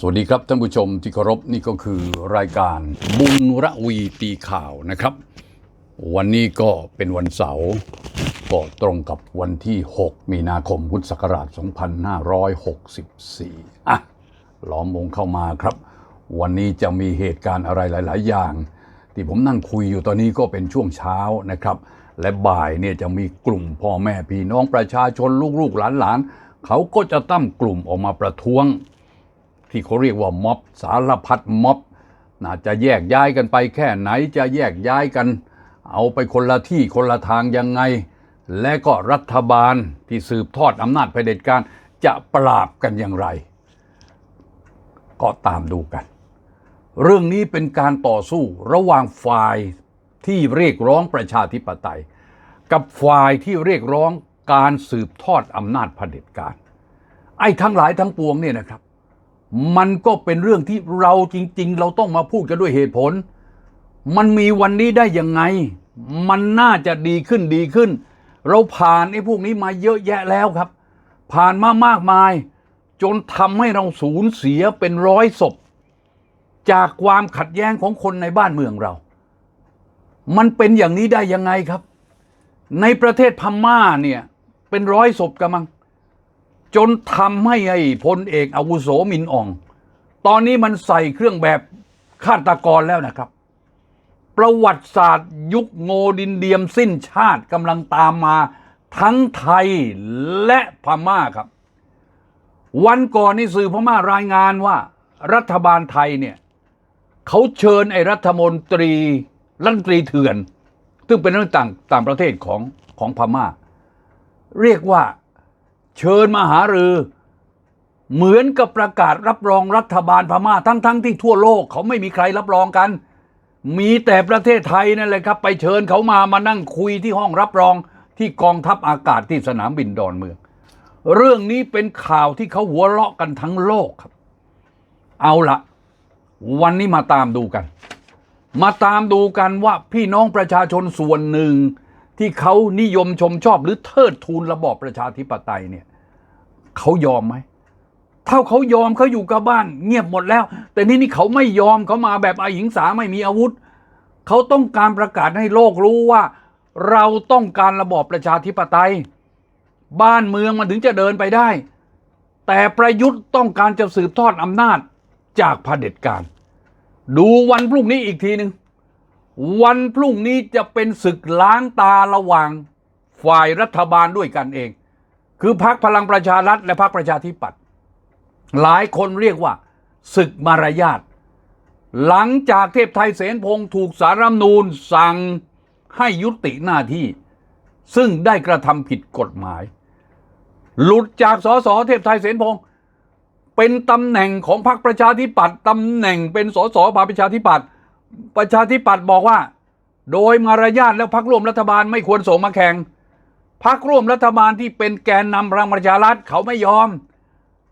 สวัสดีครับท่านผู้ชมที่เคารพนี่ก็คือรายการบุญระวีตีข่าวนะครับ วันนี้ก็เป็นวันเสาร์ก็ตรงกับวันที่ 6 มีนาคมพุทธศักราช 2564 อะล้อมวงเข้ามาครับ วันนี้จะมีเหตุการณ์อะไรหลาย ๆ อย่าง ที่ผมนั่งคุยอยู่ตอนนี้ก็เป็นช่วงเช้านะครับ และบ่ายเนี่ยจะมีกลุ่มพ่อแม่พี่น้องประชาชนลูกๆหลานๆเขาก็จะตั้งกลุ่มออกมาประท้วง ที่เขาเรียกว่าม็อบสารพัดม็อบน่าจะแยกย้ายกันไปแค่ไหนจะแยกย้ายกัน เอาไปคนละที่คนละทางยังไง และก็รัฐบาลที่สืบทอดอำนาจเผด็จการจะปราบกันอย่างไร ก็ตามดูกัน เรื่องนี้เป็นการต่อสู้ระหว่างฝ่ายที่เรียกร้องประชาธิปไตย กับฝ่ายที่เรียกร้องการสืบทอดอำนาจเผด็จการ ไอ้ทั้งหลายทั้งปวงเนี่ยนะครับ มันก็เป็นเรื่องที่เราจริง ๆ เราต้องมาพูดกันด้วยเหตุผล มันมีวันนี้ได้ยังไง มันน่าจะดีขึ้นดีขึ้น เราผ่านไอ้พวกนี้มาเยอะแยะแล้วครับ ผ่านมามากมาย จนทำให้เราสูญเสียเป็นร้อยศพ จากความขัดแย้งของคนในบ้านเมืองเรา มันเป็นอย่างนี้ได้ยังไงครับ ในประเทศพม่าเนี่ยเป็นร้อยศพกันมั้ง จนทำให้ไอ้พลเอกอาวุโสมินอ่อง ตอนนี้มันใส่เครื่องแบบฆาตกรแล้วนะครับ ประวัติศาสตร์ยุคโงดินเดียมสิ้นชาติกำลังตามมาทั้งไทยและพม่าครับ วันก่อนนี่สื่อพม่ารายงานว่า รัฐบาลไทยเนี่ยเขาเชิญไอ้รัฐมนตรีรัฐมนตรีเถื่อน ซึ่งเป็นเรื่องต่างต่างประเทศของของพม่า เรียกว่า เชิญมาหารือ เหมือนกับประกาศรับรองรัฐบาลพม่าทั้งๆทที่ทั่วโลกเขาไม่มีใครรับรองกัน มีแต่ประเทศไทยนั่นแหละครับ ไปเชิญเขามามานั่งคุยที่ห้องรับรองที่กองทัพอากาศที่สนามบินดอนเมือง เรื่องนี้เป็นข่าวที่เขาหัวเราะกันทั้งโลกครับ เอาละวันนี้มาตามดูกัน มาตามดูกันว่าพี่น้องประชาชนส่วนหนึ่งที่เขานิยมชมชอบหรือเทิดทูนระบอบประชาธิปไตยเนี่ย เขายอมไหมถ้าเขายอมเขาอยู่กับบ้าน เงียบหมดแล้ว แต่นี่นี่เขาไม่ยอมเขามาแบบอาหิงสาไม่มีอาวุธ เขาต้องการประกาศให้โลกรู้ว่า เราต้องการระบอบประชาธิปไตย บ้านเมืองมันถึงจะเดินไปได้ แต่ประยุทธ์ต้องการจะสืบทอดอำนาจจากเผด็จการ ดูวันพรุ่งนี้อีกทีหนึ่งวันพรุ่งนี้จะเป็นศึกล้างตาระหว่างฝ่ายรัฐบาลด้วยกันเอง คือพรรคพลังประชารัฐและพรรคประชาธิปัตย์หลายคนเรียกว่าศึกมารยาทหลังจากเทพไทยเสนพงศ์ถูกสารรัฐนูญสั่งให้ยุติหน้าที่ ซึ่งได้กระทำผิดกฎหมาย หลุดจากสสเทพไทยเสนพงศ์เป็นตำแหน่งของพรรคประชาธิปัตย์ตำแหน่งเป็นสสพรรคประชาธิปัตย์ประชาธิปัตย์บอกว่า โดยมารยาทแล้วพักร่วมรัฐบาลไม่ควรส่งมาแข่ง พักร่วมรัฐบาลที่เป็นแกนนำพลังประชารัฐเขาไม่ยอม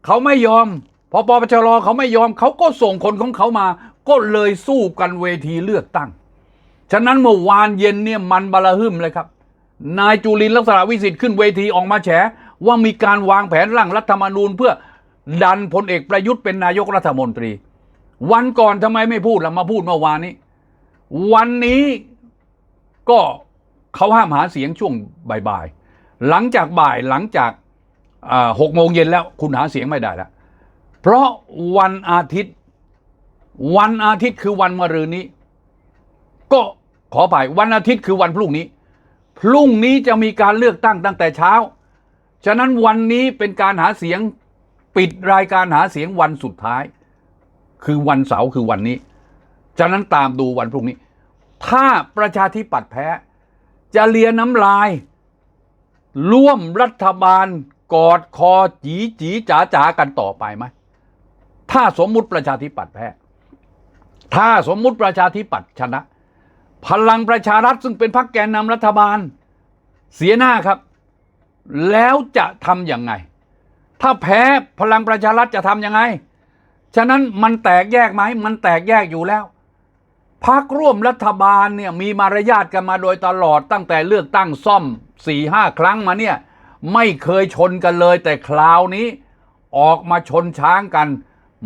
เขาไม่ยอมพอปปชรเขาไม่ยอม เขาก็ส่งคนของเขามา ก็เลยสู้กันเวทีเลือกตั้ง ฉะนั้นเมื่อวานเย็นเนี่ยมันบาลหึมเลยครับ นายจุลินลักษณะวิสิทธิ์ขึ้นเวทีออกมาแฉว่ามีการวางแผนร่างรัฐธรรมนูญ เพื่อดันพลเอกประยุทธ์เป็นนายกรัฐมนตรี วันก่อนทำไมไม่พูดล่ะมาพูดเมื่อวานนี้ วันนี้ก็ เขาห้ามหาเสียงช่วงบ่ายๆหลังจากบ่ายหลังจากหกโมงเย็นแล้วคุณหาเสียงไม่ได้แล้ว เพราะวันอาทิตย์ วันอาทิตย์คือวันมะรืนนี้ ก็ขอไปวันอาทิตย์คือวันพรุ่งนี้ พรุ่งนี้จะมีการเลือกตั้งตั้งแต่เช้า ฉะนั้นวันนี้เป็นการหาเสียงปิดรายการหาเสียงวันสุดท้าย คือวันเสาร์คือวันนี้ ฉะนั้นตามดูวันพรุ่งนี้ ถ้าประชาธิปัตย์แพ้ จะเลียน้ำลาย ร่วมรัฐบาลกอดคอจีจีจ๋าจ๋ากันต่อไปไหม ถ้าสมมุติประชาธิปัตย์แพ้ ถ้าสมมุติประชาธิปัตย์ชนะ พลังประชารัฐซึ่งเป็นพรรคแกนนำรัฐบาล เสียหน้าครับ แล้วจะทำอยังไง ถ้าแพ้พลังประชารัฐจะทำยังไง ฉะนั้นมันแตกแยกไหม มันแตกแยกอยู่แล้ว พักร่วมรัฐบาลเนี่ยมีมารยาทกันมาโดยตลอดตั้งแต่เลือกตั้งซ่อมสี่ห้าครั้งมาเนี่ยไม่เคยชนกันเลยแต่คราวนี้ออกมาชนช้างกัน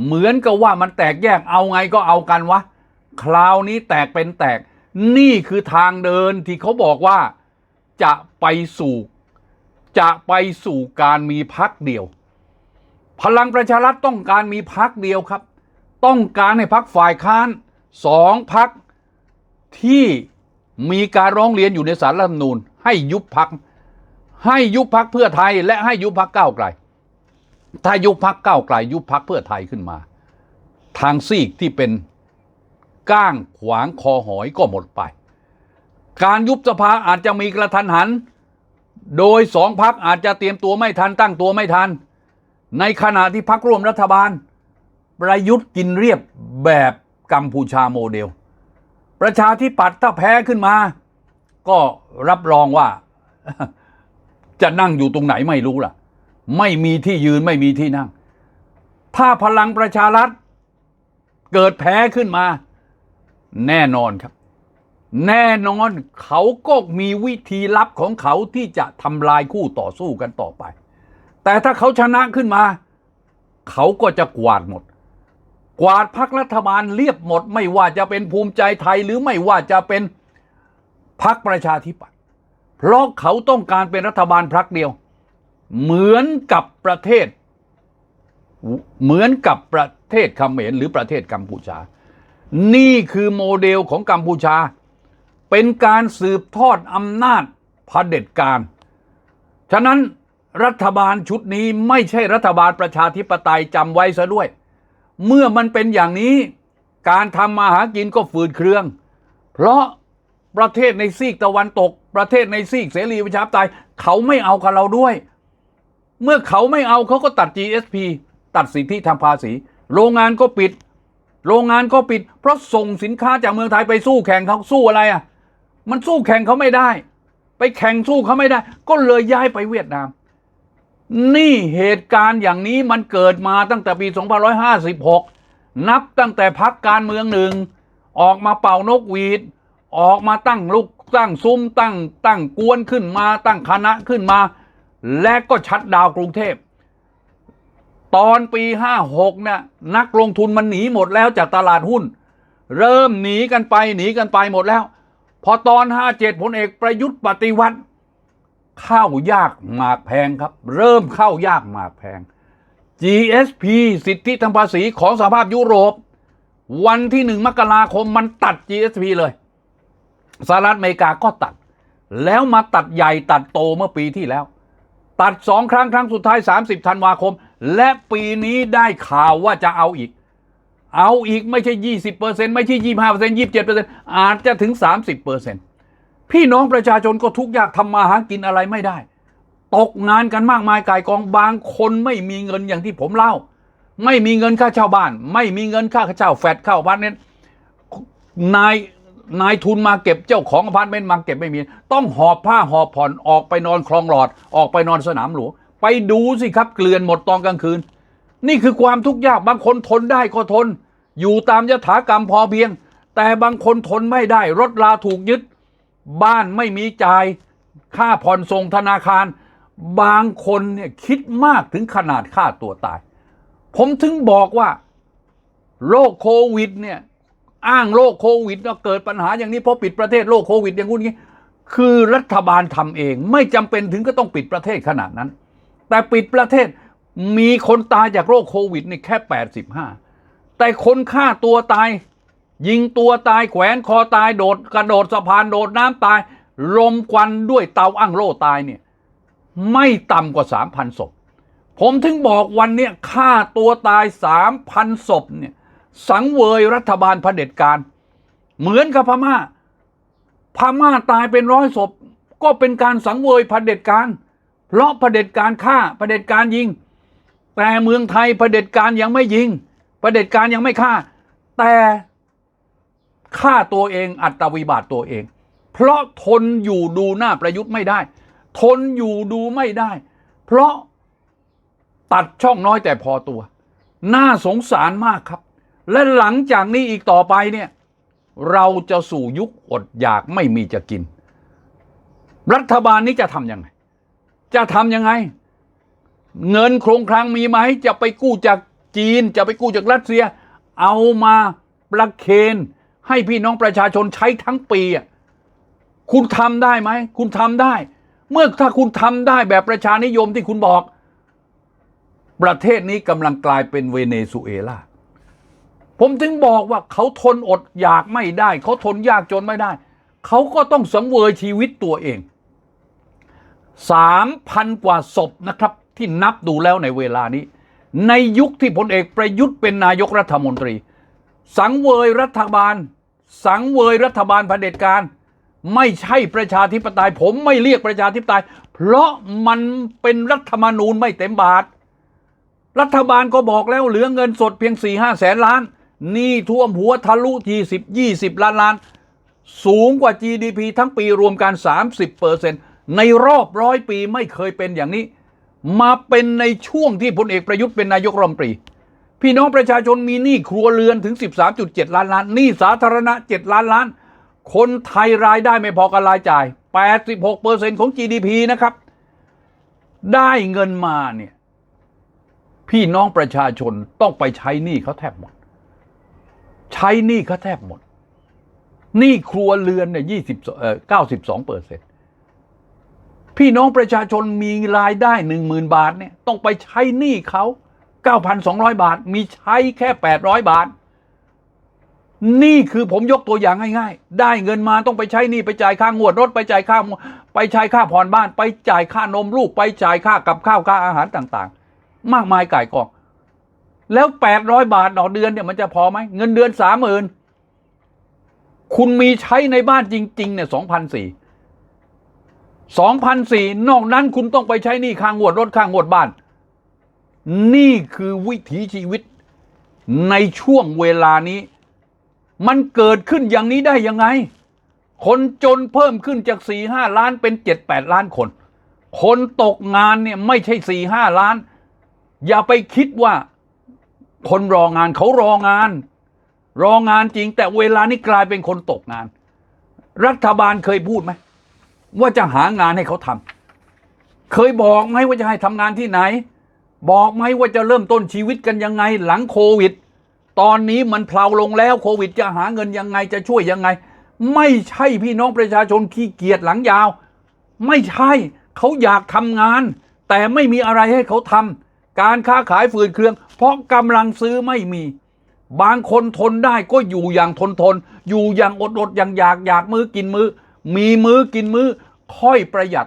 เหมือนกับว่ามันแตกแยกเอาไงก็เอากันวะ คราวนี้แตกเป็นแตก นี่คือทางเดินที่เขาบอกว่าจะไปสู่ จะไปสู่การมีพักเดียว พลังประชารัฐต้องการมีพักเดียวครับ ต้องการให้พักฝ่ายค้าน สองพักที่มีการร้องเรียนอยู่ในสารรัฐธรรมนูญ ให้ยุบพักให้ยุบพักเพื่อไทย และให้ยุบพักก้าวไกล ถ้ายุบพักก้าวไกล ยุบพักเพื่อไทยขึ้นมา ทางซีกที่เป็นก้างขวางคอหอยก็หมดไป การยุบสภาอาจจะมีกระทันหัน โดยสองพักอาจจะเตรียมตัวไม่ทันตั้งตัวไม่ทัน ในขณะที่พักร่วมรัฐบาล ประยุทธ์กินเรียบแบบ กัมพูชาโมเดล ประชาธิปัตย์ถ้าแพ้ขึ้นมา ก็รับรองว่า จะนั่งอยู่ตรงไหนไม่รู้ล่ะ ไม่มีที่ยืนไม่มีที่นั่ง ถ้าพลังประชารัฐ เกิดแพ้ขึ้นมา แน่นอนครับ แน่นอนเขาก็มีวิธีลับของเขาที่จะทำลายคู่ต่อสู้กันต่อไป แต่ถ้าเขาชนะขึ้นมา เขาก็จะกวาดหมด กวาดพักรัฐบาลเรียบหมด ไม่ว่าจะเป็นภูมิใจไทยหรือไม่ว่าจะเป็นพักประชาธิปัตย์เพราะเขาต้องการเป็นรัฐบาลพักเดียว เหมือนกับประเทศ เหมือนกับประเทศเขมรหรือประเทศกัมพูชา นี่คือโมเดลของกัมพูชา เป็นการสืบทอดอำนาจเผด็จการ ฉะนั้นรัฐบาลชุดนี้ไม่ใช่รัฐบาลประชาธิปไตยจำไว้ซะด้วย เมื่อมันเป็นอย่างนี้ การทำมาหากินก็ฝืดเครื่อง เพราะประเทศในซีกตะวันตก ประเทศในซีกเสรีประชาธิปไตยเขาไม่เอากับเราด้วย เมื่อเขาไม่เอาเขาก็ตัด GSP ตัดสิทธิทางภาษี โรงงานก็ปิด โรงงานก็ปิด เพราะส่งสินค้าจากเมืองไทยไปสู้แข่งเขาสู้อะไรอะ มันสู้แข่งเขาไม่ได้ ไปแข่งสู้เขาไม่ได้ ก็เลยย้ายไปเวียดนาม นี่เหตุการณ์อย่างนี้มันเกิดมาตั้งแต่ปี 2556 นับตั้งแต่พักการเมืองหนึ่ง ออกมาเป่านกหวีด ออกมาตั้งลุกตั้งซุ้มตั้ง ตั้งกวนขึ้นมา ตั้งคณะขึ้นมา และก็ชัดดาวกรุงเทพ ตอนปี 56เนี่ยนักลงทุนมันหนีหมดแล้วจากตลาดหุ้น เริ่มหนีกันไปหนีกันไปหมดแล้ว พอตอน 57พลเอกประยุทธ์ปฏิวัติ ข้าวยากหมากแพงครับ เริ่มเข้ายากหมากแพง GSP สิทธิทางภาษีของสหภาพยุโรป วันที่หนึ่งมกราคมมันตัด GSP เลยสหรัฐอเมริกาก็ตัด แล้วมาตัดใหญ่ตัดโตเมื่อปีที่แล้ว ตัดสองครั้งครั้งสุดท้าย 30ธันวาคม และปีนี้ได้ข่าวว่าจะเอาอีก เอาอีกไม่ใช่ 20%ไม่ใช่ 25% 27%อาจจะถึง 30% พี่น้องประชาชนก็ทุกข์ยากทำมาหากินอะไรไม่ได้ ตกงานกันมากมายกายกองบางคนไม่มีเงินอย่างที่ผมเล่า ไม่มีเงินค่าเช่าบ้าน ไม่มีเงินค่าเช่าแฟลตเข้าอพาร์ตเมนต์นายนายทุนมาเก็บเจ้าของอพาร์ตเมนต์มาเก็บไม่มี ต้องหอบผ้าหอบผ่อนออกไปนอนคลองหลอด ออกไปนอนสนามหลวงไปดูสิครับเกลื่อนหมดตอนกลางคืน นี่คือความทุกข์ยากบางคนทนได้ก็ทน อยู่ตามยถากรรมพอเพียง แต่บางคนทนไม่ได้รถลาถูกยึด บ้านไม่มีจ่ายค่าผ่อนส่งธนาคาร บางคนเนี่ยคิดมากถึงขนาดฆ่าตัวตาย ผมถึงบอกว่าโรคโควิดเนี่ยอ้างโรคโควิดว่าเกิดปัญหาอย่างนี้เพราะปิดประเทศโรคโควิดอย่างงู้นงี้ คือรัฐบาลทำเองไม่จำเป็นถึงก็ต้องปิดประเทศขนาดนั้น แต่ปิดประเทศมีคนตายจากโรคโควิดนี่แค่ 85 แต่คนฆ่าตัวตาย ยิงตัวตายแขวนคอตายโดดกระโดดสะพานโดดน้ำตายลมควันด้วยเตาอั้งโล่ตายเนี่ยไม่ต่ำกว่า3,000ศพ ผมถึงบอกวันนี้ฆ่าตัวตาย3,000ศพเนี่ยสังเวยรัฐบาลเผด็จการ เหมือนกับพม่า พม่าตายเป็นร้อยศพ ก็เป็นการสังเวยเผด็จการ เพราะเผด็จการฆ่าเผด็จการยิง แต่เมืองไทยเผด็จการยังไม่ยิงเผด็จการยังไม่ฆ่า แต่ ฆ่าตัวเองอัตวิบาทตัวเอง เพราะทนอยู่ดูหน้าประยุทธ์ไม่ได้ ทนอยู่ดูไม่ได้ เพราะตัดช่องน้อยแต่พอตัว น่าสงสารมากครับ และหลังจากนี้อีกต่อไปเนี่ย เราจะสู่ยุคอดอยากไม่มีจะกิน รัฐบาลนี้จะทำยังไง จะทำยังไง เงินโครงคลังมีไหม จะไปกู้จากจีน จะไปกู้จากรัสเซีย เอามาประเคน ให้พี่น้องประชาชนใช้ทั้งปีอะคุณทำได้ไหม คุณทำได้ เมื่อถ้าคุณทำได้แบบประชานิยมที่คุณบอก ประเทศนี้กำลังกลายเป็นเวเนซุเอลาผมถึงบอกว่าเขาทนอดอยากไม่ได้ เขาทนยากจนไม่ได้ เขาก็ต้องสังเวยชีวิตตัวเองสามพันกว่าศพนะครับ ที่นับดูแล้วในเวลานี้ ในยุคที่พลเอกประยุทธ์เป็นนายกรัฐมนตรี สังเวยรัฐบาล สังเวยรัฐบาลเผด็จการ ไม่ใช่ประชาธิปไตย ผมไม่เรียกประชาธิปไตย เพราะมันเป็นรัฐธรรมนูญไม่เต็มบาท รัฐบาลก็บอกแล้วเหลือเงินสดเพียง4ี่ห้าแสนล้าน นี่ท่วมหัวทะลุทีสิบยี่สิบล้านล้าน สูงกว่า GDP ทั้งปีรวมกัน 30เปอร์เซ็นในรอบร้อยปีไม่เคยเป็นอย่างนี้ มาเป็นในช่วงที่พลเอกประยุทธ์เป็นนายกรัฐมนตรี พี่น้องประชาชนมีหนี้ครัวเรือนถึง 13.7 ล้านล้านหนี้สาธารณะ 7 ล้านล้าน คนไทยรายได้ไม่พอกับรายจ่าย 86เปอร์เซ็นของ GDP นะครับ ได้เงินมาเนี่ยพี่น้องประชาชนต้องไปใช้หนี้เขาแทบหมด ใช้หนี้เขาแทบหมดหนี้ครัวเรือนเนี่ยยี่สิบเอ่อเก้าสิบสองเปอร์เซ็นพี่น้องประชาชนมีรายได้หนึ่งหมื่นบาทเนี่ยต้องไปใช้หนี้เขา เก้าพันสองร้อยบาท มีใช้แค่แปดร้อยบาท นี่คือผมยกตัวอย่างง่ายๆ ได้เงินมาต้องไปใช้หนี้ไปจ่ายค่างวดรถไปจ่ายค่าไปใช้ค่าผ่อนบ้าน ไปจ่ายค่านมลูกไปจ่ายค่ากับข้าวค่าอาหารต่างๆ มากมายก่ายกอง แล้วแปดร้อยบาทต่อเดือนเนี่ยมันจะพอไหมเงินเดือนสามหมื่นคุณมีใช้ในบ้านจริงๆเนี่ยสองพันสี่สองพันสี่นอกนั้นคุณต้องไปใช้หนี้ค่างวดรถค่างวดบ้าน นี่คือวิถีชีวิตในช่วงเวลานี้ มันเกิดขึ้นอย่างนี้ได้ยังไง คนจนเพิ่มขึ้นจากสี่ห้าล้านเป็นเจ็ดแปดล้านคน คนตกงานเนี่ยไม่ใช่สี่ห้าล้าน อย่าไปคิดว่า คนรองานเขารองาน รองานจริง แต่เวลานี้กลายเป็นคนตกงาน รัฐบาลเคยพูดไหมว่าจะหางานให้เขาทำเคยบอกไหมว่าจะให้ทำงานที่ไหน บอกไหมว่าจะเริ่มต้นชีวิตกันยังไงหลังโควิด ตอนนี้มันเพลาลงแล้วโควิดจะหาเงินยังไงจะช่วยยังไง ไม่ใช่พี่น้องประชาชนขี้เกียจหลังยาว ไม่ใช่เขาอยากทำงาน แต่ไม่มีอะไรให้เขาทำการค้าขายฝืดเครือง เพราะกำลังซื้อไม่มี บางคนทนได้ก็อยู่อย่างทนทน อยู่อย่างอดอดอย่างอยากอยากมือกินมือมีมือกินมือค่อยประหยัด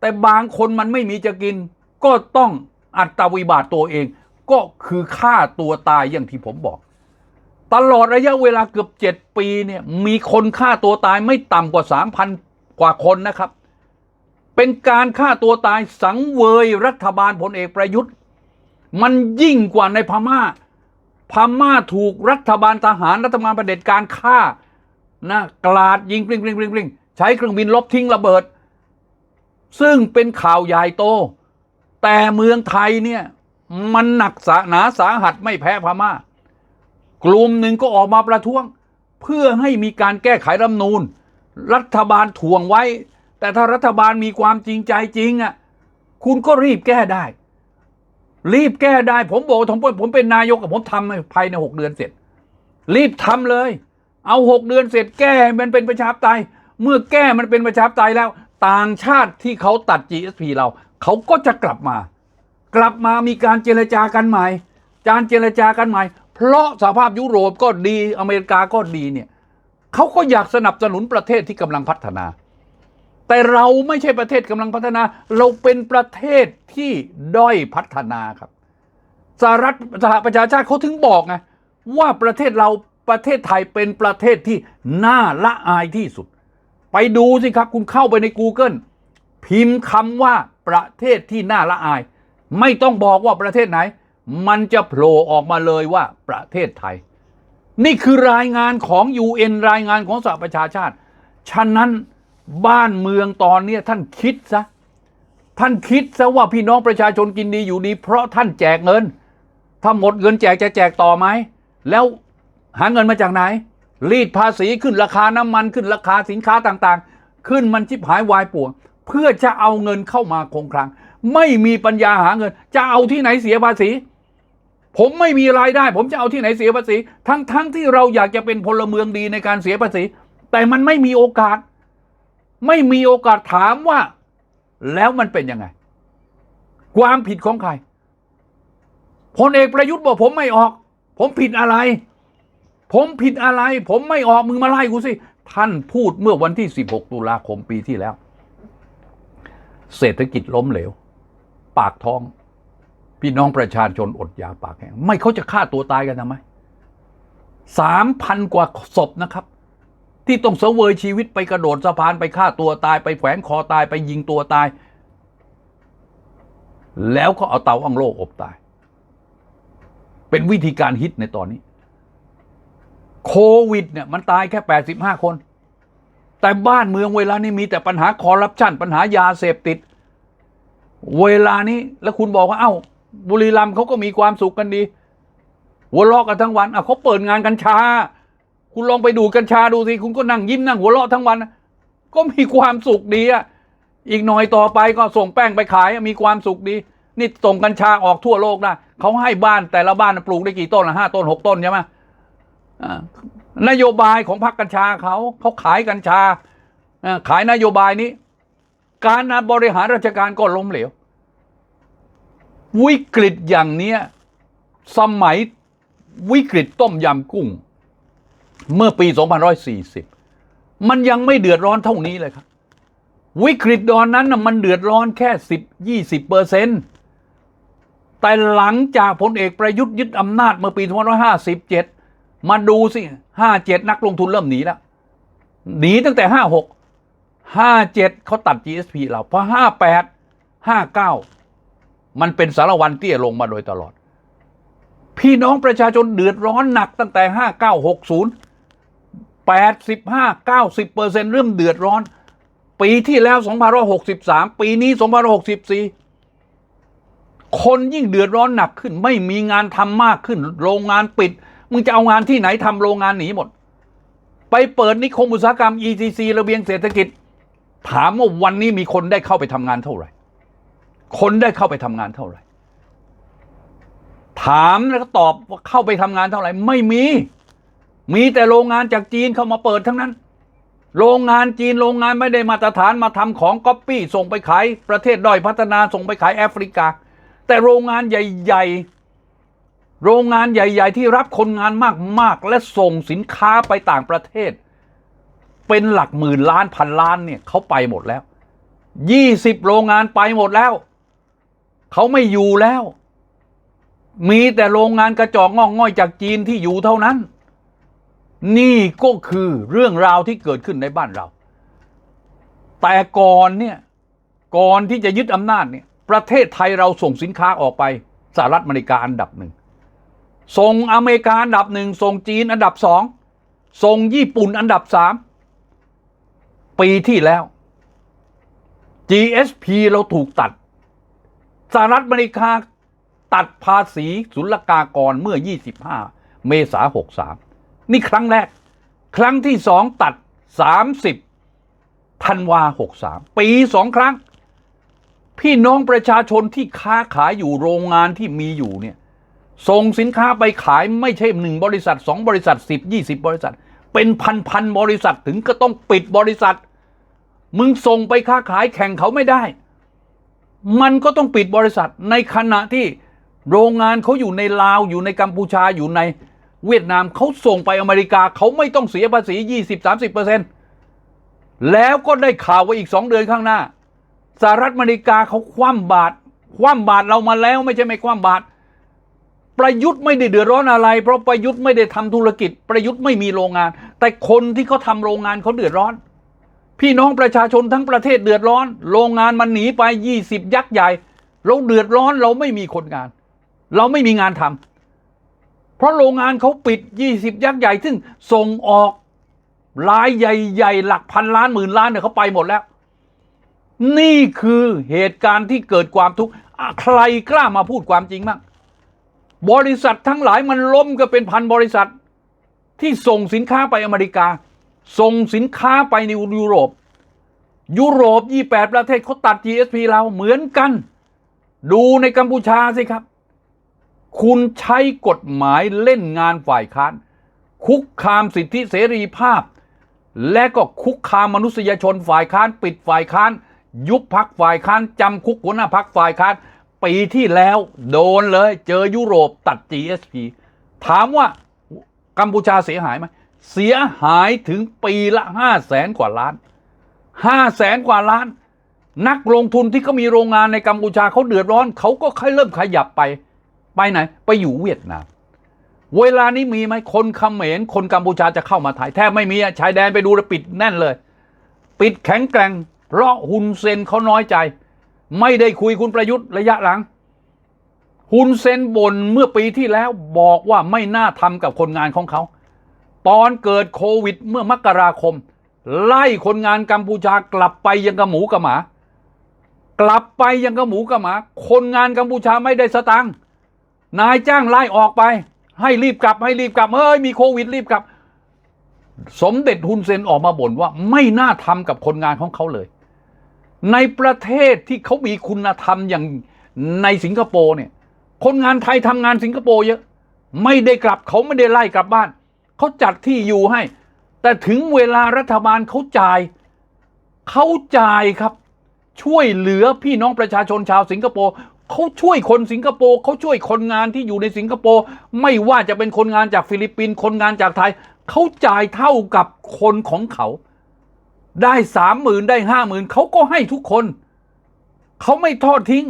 แต่บางคนมันไม่มีจะกินก็ต้อง อัตวิบาตตัวเองก็คือฆ่าตัวตายอย่างที่ผมบอก ตลอดระยะเวลาเกือบเจ็ดปีเนี่ยมีคนฆ่าตัวตายไม่ต่ำกว่าสามพันกว่าคนนะครับ เป็นการฆ่าตัวตายสังเวยรัฐบาลพลเอกประยุทธ์ มันยิ่งกว่าในพม่า พม่าถูกรัฐบาลทหารรัฐบาลเผด็จการฆ่านะกลาดยิงปริงปริงปริงปริงใช้เครื่องบินลบทิ้งระเบิด ซึ่งเป็นข่าวใหญ่โต แต่เมืองไทยเนี่ย มันหนักสาหนาสาหัสไม่แพ้พม่ากลุ่มหนึ่งก็ออกมาประท้วง เพื่อให้มีการแก้ไขรัฐนูญรัฐบาลถ่วงไว้ แต่ถ้ารัฐบาลมีความจริงใจจริงอะคุณก็รีบแก้ได้ รีบแก้ได้ ผมบอกผมผมเป็นนายกกับผมทำภายในหกเดือนเสร็จ รีบทำเลย เอาหกเดือนเสร็จแก้มันเป็นประชาธิปไตย เมื่อแก้มันเป็นประชาธิปไตยแล้ว ต่างชาติที่เขาตัด GSP เรา เขาก็จะกลับมา กลับมามีการเจรจากันใหม่การเจรจากันใหม่ เพราะสภาพยุโรปก็ดีอเมริกาก็ดีเนี่ยเขาก็อยากสนับสนุนประเทศที่กำลังพัฒนา แต่เราไม่ใช่ประเทศกำลังพัฒนา เราเป็นประเทศที่ด้อยพัฒนาครับสหรัฐสหประชาชาติเขาถึงบอกไงว่าประเทศเราประเทศไทยเป็นประเทศที่น่าละอายที่สุด ไปดูสิครับ คุณเข้าไปใน Google พิมพ์คำว่า ประเทศที่น่าละอาย ไม่ต้องบอกว่าประเทศไหน มันจะโผล่ออกมาเลยว่าประเทศไทย นี่คือรายงานของ UN รายงานของสหประชาชาติ ฉะนั้นบ้านเมืองตอนนี้ท่านคิดซะท่านคิดซะว่าพี่น้องประชาชนกินดีอยู่ดี เพราะท่านแจกเงิน ถ้าหมดเงินแจกจะแจกต่อไหม แล้วหาเงินมาจากไหน รีดภาษีขึ้นราคาน้ำมันขึ้นราคาสินค้าต่างๆ ขึ้นมันชิบหายวายป่วง เพื่อจะเอาเงินเข้ามาคงคลัง ไม่มีปัญญาหาเงิน จะเอาที่ไหนเสียภาษี ผมไม่มีรายได้ ผมจะเอาที่ไหนเสียภาษี ทั้งทั้งที่เราอยากจะเป็นพลเมืองดีในการเสียภาษี แต่มันไม่มีโอกาส ไม่มีโอกาสถามว่า แล้วมันเป็นยังไง ความผิดของใครพลเอกประยุทธ์บอกผมไม่ออก ผมผิดอะไร ผมผิดอะไร ผมไม่ออกมึงมาไล่กูสิ ท่านพูดเมื่อวันที่ 16 ตุลาคมปีที่แล้ว เศรษฐกิจล้มเหลว ปากท้อง พี่น้องประชาชนอดอยากปากแห้งไม่เขาจะฆ่าตัวตายกันทำไมสามพันกว่าศพนะครับ ที่ต้องเสวยชีวิตไปกระโดดสะพานไปฆ่าตัวตาย ไปแขวนคอตายไปยิงตัวตาย แล้วก็เอาเตาอังโลอบตาย เป็นวิธีการฮิตในตอนนี้ โควิดเนี่ยมันตายแค่ 85 คน แต่บ้านเมืองเวลานี้มีแต่ปัญหาคอร์รัปชันปัญหายาเสพติด เวลานี้แล้วคุณบอกว่าเอ้า บุรีรัมย์เขาก็มีความสุขกันดีหัวเราะกันทั้งวันอะเขาเปิดงานกัญชา คุณลองไปดูกัญชาดูสิคุณก็นั่งยิ้มนั่งหัวเราะทั้งวัน ก็มีความสุขดีอะอีกหน่อยต่อไปก็ส่งแป้งไปขายมีความสุขดี นี่ส่งกัญชาออกทั่วโลกได้เขาให้บ้านแต่ละบ้านปลูกได้กี่ต้นละห้าต้นหกต้นใช่ไหมอ่า นโยบายของพรรคกัญชาเขาเขาขายกัญชาขายนโยบายนี้ การบริหารราชการก็ล้มเหลว วิกฤตอย่างเนี้ยสมัยวิกฤตต้มยำกุ้ง เมื่อปี2140 มันยังไม่เดือดร้อนเท่านี้เลยครับ วิกฤตตอนนั้นมันเดือดร้อนแค่ 10 20เปอร์เซ็นต์แต่หลังจากพลเอกประยุทธ์ยึดอำนาจเมื่อปี 2557 มาดูสิ57นักลงทุนเริ่มหนีแล้ว หนีตั้งแต่56 57เจ็ดเขาตัด GSP เราพอ58 59มันเป็นสารวันเตี้ยลงมาโดยตลอด พี่น้องประชาชนเดือดร้อนหนักตั้งแต่5960 85 90เก้าสิบเปอร์เซ็นต์เริ่มเดือดร้อน ปีที่แล้ว2563ปีนี้2564คนยิ่งเดือดร้อนหนักขึ้น ไม่มีงานทำมากขึ้น โรงงานปิด มึงจะเอางานที่ไหนทำโรงงานหนีหมด ไปเปิดนิคมอุตสาหกรรม ECC ระเบียงเศรษฐกิจ ถามว่าวันนี้มีคนได้เข้าไปทำงานเท่าไหร่ คนได้เข้าไปทำงานเท่าไหร่ ถามแล้วก็ตอบว่าเข้าไปทำงานเท่าไหร่ ไม่มี มีแต่โรงงานจากจีนเข้ามาเปิดทั้งนั้น โรงงานจีนโรงงานไม่ได้มาตรฐานมาทำของก๊อปปี้ส่งไปขายประเทศด้อยพัฒนาส่งไปขายแอฟริกา แต่โรงงานใหญ่ ๆ โรงงานใหญ่ ๆ ที่รับคนงานมากๆ และส่งสินค้าไปต่างประเทศ เป็นหลักหมื่นล้านพันล้านเนี่ยเขาไปหมดแล้วยี่สิบโรงงานไปหมดแล้ว เขาไม่อยู่แล้ว มีแต่โรงงานกระจอกงอกง่อยจากจีนที่อยู่เท่านั้น นี่ก็คือเรื่องราวที่เกิดขึ้นในบ้านเรา แต่ก่อนเนี่ยก่อนที่จะยึดอำนาจเนี่ยประเทศไทยเราส่งสินค้าออกไปสหรัฐอเมริกาอันดับหนึ่ง ส่งอเมริกาอันดับหนึ่งส่งจีนอันดับสองส่งญี่ปุ่นอันดับสามปีที่แล้ว GSP เราถูกตัดสหรัฐอเมริกาตัดภาษีศุลกากรเมื่อ 25 เมษา63 นี่ครั้งแรก ครั้งที่สองตัด 30ธันวา 63 ปีสองครั้ง พี่น้องประชาชนที่ค้าขายอยู่โรงงานที่มีอยู่เนี่ย ส่งสินค้าไปขายไม่ใช่หนึ่งบริษัทสองบริษัทสิบยี่สิบบริษัท เป็นพันพันบริษัทถึงก็ต้องปิดบริษัท มึงส่งไปค้าขายแข่งเขาไม่ได้ มันก็ต้องปิดบริษัทในขณะที่โรงงานเขาอยู่ในลาวอยู่ในกัมพูชาอยู่ในเวียดนามเขาส่งไปอเมริกาเขาไม่ต้องเสียภาษี 20-30เปอร์เซ็นต์แล้วก็ได้ข่าวว่าอีกสองเดือนข้างหน้าสหรัฐอเมริกาเขาคว่ำบาตรคว่ำบาตรเรามาแล้วไม่ใช่ไม่คว่ำบาตร ประยุทธ์ไม่ได้เดือดร้อนอะไร เพราะประยุทธ์ไม่ได้ทำธุรกิจ ประยุทธ์ไม่มีโรงงาน แต่คนที่เขาทำโรงงานเขาเดือดร้อน พี่น้องประชาชนทั้งประเทศเดือดร้อน โรงงานมันหนีไป 20 ยักษ์ใหญ่ เราเดือดร้อนเราไม่มีคนงาน เราไม่มีงานทำเพราะโรงงานเขาปิด 20 ยักษ์ใหญ่ ซึ่งส่งออกรายใหญ่ ๆ หลักพันล้านหมื่นล้านเนี่ยเขาไปหมดแล้ว นี่คือเหตุการณ์ที่เกิดความทุกข์ใครกล้ามาพูดความจริงบ้าง บริษัททั้งหลายมันล้มก็เป็นพันบริษัท ที่ส่งสินค้าไปอเมริกา ส่งสินค้าไปในยุโรป ยุโรป 28 ประเทศเขาตัด GSP เราเหมือนกัน ดูในกัมพูชาสิครับ คุณใช้กฎหมายเล่นงานฝ่ายค้าน คุกคามสิทธิเสรีภาพ และก็คุกคามมนุษยชนฝ่ายค้าน ปิดฝ่ายค้าน ยุบพักฝ่ายค้านจำคุกหัวหน้าพักฝ่ายค้าน ปีที่แล้วโดนเลยเจอยุโรปตัด GSP ถามว่ากัมพูชาเสียหายไหมเสียหายถึงปีละห้าแสนกว่าล้านห้าแสนกว่าล้าน นักลงทุนที่เขามีโรงงานในกัมพูชาเขาเดือดร้อนเขาก็ค่อยเริ่มขยับไป ไปไหน ไปอยู่เวียดนาม เวลานี้มีไหมคนเขมรคนกัมพูชาจะเข้ามาไทยแทบไม่มีอะชายแดนไปดูแลปิดแน่นเลย ปิดแข็งแกร่งเพราะฮุนเซนเขาน้อยใจ ไม่ได้คุยคุณประยุทธ์ระยะหลังฮุนเซนบ่นเมื่อปีที่แล้วบอกว่าไม่น่าทำกับคนงานของเขา ตอนเกิดโควิดเมื่อมกราคม ไล่คนงานกัมพูชากลับไปยังกับหมูกับหมา กลับไปยังกับหมูกับหมา คนงานกัมพูชาไม่ได้สตังค์นายจ้างไล่ออกไป ให้รีบกลับให้รีบกลับเฮ้ยมีโควิดรีบกลับ สมเด็จฮุนเซนออกมาบ่นว่าไม่น่าทำกับคนงานของเขาเลย ในประเทศที่เขามีคุณธรรมอย่างในสิงคโปร์เนี่ย คนงานไทยทำงานสิงคโปร์เยอะ ไม่ได้กลับเขาไม่ได้ไล่กลับบ้าน เขาจัดที่อยู่ให้ แต่ถึงเวลารัฐบาลเขาจ่ายเขาจ่ายครับ ช่วยเหลือพี่น้องประชาชนชาวสิงคโปร์เขาช่วยคนสิงคโปร์เขาช่วยคนงานที่อยู่ในสิงคโปร์ไม่ว่าจะเป็นคนงานจากฟิลิปปินส์คนงานจากไทยเขาจ่ายเท่ากับคนของเขา ได้สามหมื่นได้ห้าหมื่นเขาก็ให้ทุกคนเขาไม่ทอดทิ้ง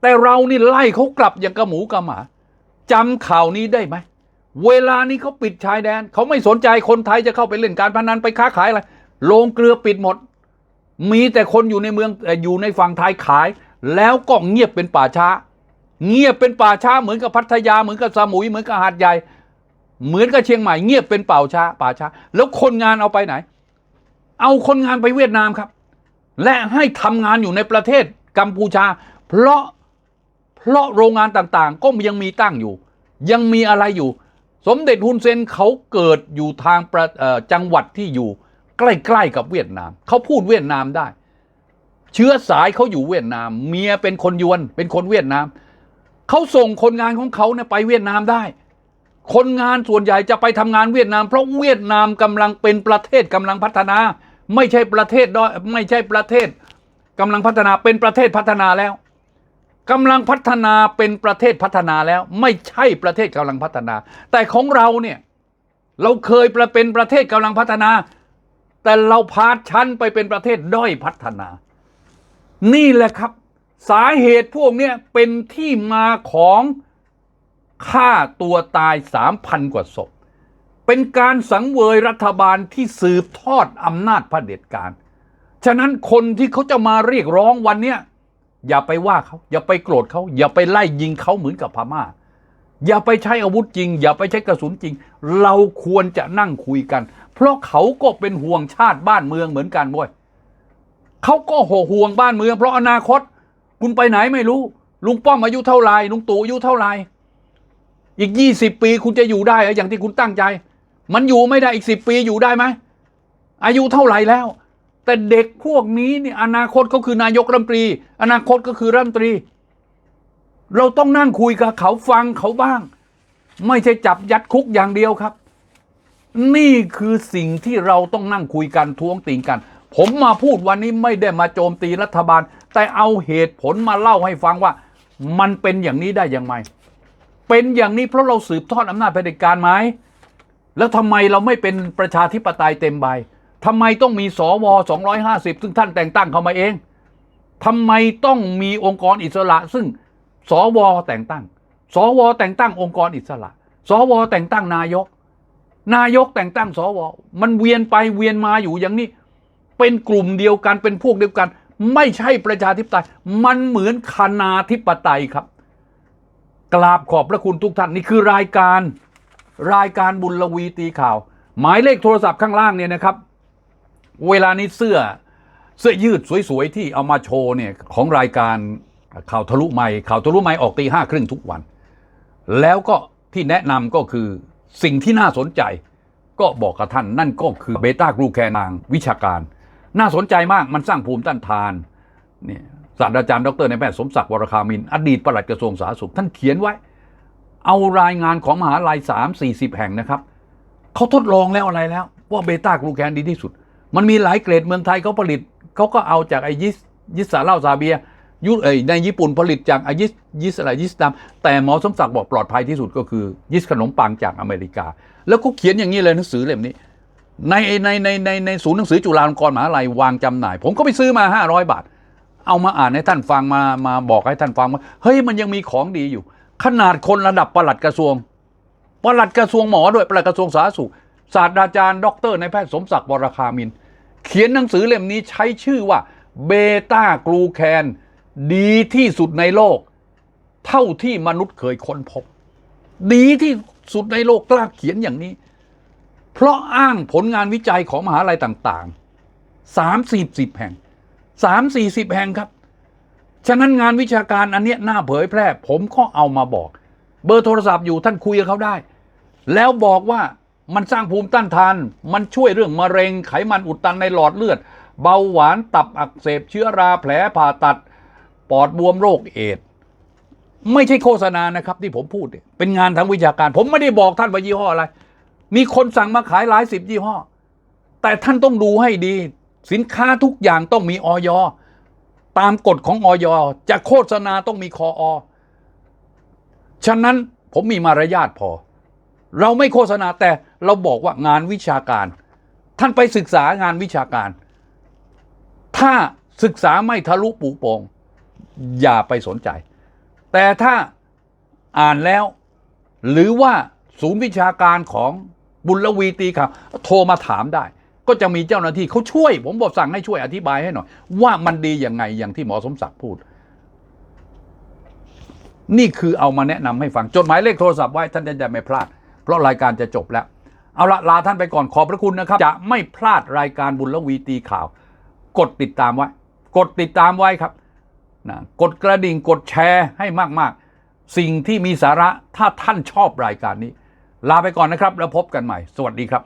แต่เรานี่ไล่เขากลับอย่างกระหมูกระหมาจำข่าวนี้ได้ไหมเวลานี้เขาปิดชายแดนเขาไม่สนใจคนไทยจะเข้าไปเล่นการพนันไปค้าขายอะไรโรงเกลือปิดหมด มีแต่คนอยู่ในเมืองอ่อยู่ในฝั่งไทยขาย แล้วก็เงียบเป็นป่าช้า เงียบเป็นป่าช้าเหมือนกับพัทยาเหมือนกับสมุยเหมือนกับหาดใหญ่ เหมือนกับเชียงใหม่เงียบเป็นป่าช้าป่าช้า แล้วคนงานเอาไปไหน เอาคนงานไปเวียดนามครับ และให้ทำงานอยู่ในประเทศกัมพูชา เพราะเพราะโรงงานต่างๆ ก็ยังมีตั้งอยู่ ยังมีอะไรอยู่ สมเด็จฮุนเซนเขาเกิดอยู่ทางประจังหวัดที่อยู่ใกล้ๆกับเวียดนาม เขาพูดเวียดนามได้ เชื้อสายเขาอยู่เวียดนาม เมียเป็นคนยวน เป็นคนเวียดนาม เขาส่งคนงานของเขาเนี่ยไปเวียดนามได้ คนงานส่วนใหญ่จะไปทำงานเวียดนาม เพราะเวียดนามกำลังเป็นประเทศกำลังพัฒนา ไม่ใช่ประเทศด้อยไม่ใช่ประเทศกำลังพัฒนาเป็นประเทศพัฒนาแล้วกำลังพัฒนาเป็นประเทศพัฒนาแล้ว ไม่ใช่ประเทศกำลังพัฒนา แต่ของเราเนี่ยเราเคยเป็นประเทศกำลังพัฒนา แต่เราพาชั้นไปเป็นประเทศด้อยพัฒนา นี่แหละครับ สาเหตุพวกนี้เป็นที่มาของฆ่าตัวตายสามพันกว่าศพ เป็นการสังเวยรัฐบาลที่สืบทอดอำนาจเผด็จการ ฉะนั้นคนที่เขาจะมาเรียกร้องวันเนี้ยอย่าไปว่าเขาอย่าไปโกรธเขาอย่าไปไล่ยิงเขาเหมือนกับพม่า อย่าไปใช้อาวุธจริง อย่าไปใช้กระสุนจริง เราควรจะนั่งคุยกัน เพราะเขาก็เป็นห่วงชาติบ้านเมืองเหมือนกันบ่ยเขาก็ห่วงบ้านเมือง เพราะอนาคต คุณไปไหนไม่รู้ ลุงป้อมอายุเท่าไรลุงตู่อายุเท่าไรอีกยี่สิบปีคุณจะอยู่ได้หรออย่างที่คุณตั้งใจ มันอยู่ไม่ได้อีกสิบปีอยู่ได้ไหมอายุเท่าไหร่แล้ว แต่เด็กพวกนี้นี่อนาคตก็คือนายกรัฐมนตรี อนาคตก็คือรัฐมนตรี เราต้องนั่งคุยกับเขาฟังเขาบ้าง ไม่ใช่จับยัดคุกอย่างเดียวครับ นี่คือสิ่งที่เราต้องนั่งคุยกันท้วงติงกัน ผมมาพูดวันนี้ไม่ได้มาโจมตีรัฐบาล แต่เอาเหตุผลมาเล่าให้ฟังว่า มันเป็นอย่างนี้ได้อยังไงเป็นอย่างนี้เพราะเราสืบทอดอำนาจเผด็จการไหม แล้วทำไมเราไม่เป็นประชาธิปไตยเต็มใบทำไมต้องมีสว250 ซึ่งท่านแต่งตั้งเข้ามาเองทำไมต้องมีองค์กรอิสระ ซึ่งสวแต่งตั้ง สวแต่งตั้งองค์กรอิสระ สวแต่งตั้งนายก นายกแต่งตั้งสวมันเวียนไปเวียนมาอยู่อย่างนี้ เป็นกลุ่มเดียวกันเป็นพวกเดียวกัน ไม่ใช่ประชาธิปไตย มันเหมือนคณาธิปไตยครับ กราบขอบพระคุณทุกท่านนี่คือรายการ รายการบุญลวีตีข่าว หมายเลขโทรศัพท์ข้างล่างเนี่ยนะครับ เวลานี้เสื้อเสื้อยืดสวยๆ ที่เอามาโชว์เนี่ยของรายการข่าวทะลุไม่ข่าวทะลุไม่ออกตีห้าครึ่งทุกวัน แล้วก็ที่แนะนำก็คือสิ่งที่น่าสนใจ ก็บอกกับท่านนั่นก็คือเบต้ากลูแคนางวิชาการ น่าสนใจมากมันสร้างภูมิต้านทานเนี่ยศาสตราจารย์ดรในแพทย์สมศักดิ์วรคามิน อดีตปลัดกระทรวงสาธารณสุขท่านเขียนไว้ เอารายงานของมหาลัยสามสี่สิบแห่งนะครับเขาทดลองแล้วอะไรแล้ว ว่าเบต้ากลูแคนดีที่สุด มันมีหลายเกรดเมืองไทยเขาผลิตเขาก็เอาจากไอยิสยิสซาเล้าซาเบียยุเอยในญี่ปุ่นผลิตจากไอยิสยิสอะไรยิสตามแต่หมอสมศักดิ์บอกปลอดภัยที่สุดก็คือ ยิสขนมปังจากอเมริกา แล้วก็เขียนอย่างนี้เลยหนังสือเล่มนี้ ในในในในในศูนย์หนังสือจุฬาลงกรณ์มหาลัยวางจำหน่าย ผมก็ไปซื้อมา 500 บาท เอามาอ่านให้ท่านฟังมามาบอกให้ท่านฟังว่าเฮ้ยมันยังมีของดีอยู่ ขนาดคนระดับประหลัดกระทรวงประหลัดกระทรวงหมอด้วยปลัดกระทรวงสาธารณสุขศาสตราจารย์ด็อกเตอร์นายแพทย์สมศักดิ์วรคามิน เขียนหนังสือเล่มนี้ใช้ชื่อว่าเบต้ากลูแคนดีที่สุดในโลก เท่าที่มนุษย์เคยค้นพบ ดีที่สุดในโลกกล้าเขียนอย่างนี้ เพราะอ้างผลงานวิจัยของมหาลัยต่างๆสามสี่สิบแห่งสามสี่สิบแห่งครับ ฉะนั้นงานวิชาการอันเนี้ยน่าเผยแพร่ ผมก็เอามาบอก เบอร์โทรศัพท์อยู่ท่านคุยกับเขาได้ แล้วบอกว่ามันสร้างภูมิต้านทาน มันช่วยเรื่องมะเร็งไขมันอุดตันในหลอดเลือด เบาหวานตับอักเสบเชื้อราแผลผ่าตัด ปอดบวมโรคเอดส์ไม่ใช่โฆษณานะครับที่ผมพูดเนี่ยเป็นงานทางวิชาการ ผมไม่ได้บอกท่านว่ายี่ห้ออะไร มีคนสั่งมาขายหลายสิบยี่ห้อ แต่ท่านต้องดูให้ดี สินค้าทุกอย่างต้องมีออย ตามกฎของออยจะโฆษณาต้องมีคออฉะนั้นผมมีมารยาทพอ เราไม่โฆษณาแต่เราบอกว่างานวิชาการ ท่านไปศึกษางานวิชาการ ถ้าศึกษาไม่ทะลุปูโปงอย่าไปสนใจ แต่ถ้าอ่านแล้ว หรือว่าศูนย์วิชาการของบุญลวีตีข่าวโทรมาถามได้ ก็จะมีเจ้าหน้าที่เขาช่วย ผมบอกสั่งให้ช่วยอธิบายให้หน่อย ว่ามันดียังไงอย่างที่หมอสมศักดิ์พูด นี่คือเอามาแนะนำให้ฟัง จดหมายเลขโทรศัพท์ไว้ท่านจะไม่พลาด เพราะรายการจะจบแล้ว เอาละลาท่านไปก่อนขอบพระคุณนะครับ จะไม่พลาดรายการบุญละวีตีข่าว กดติดตามไว้ กดติดตามไว้ครับนะกดกระดิ่งกดแชร์ให้มากๆ สิ่งที่มีสาระถ้าท่านชอบรายการนี้ ลาไปก่อนนะครับ แล้วพบกันใหม่ สวัสดีครับ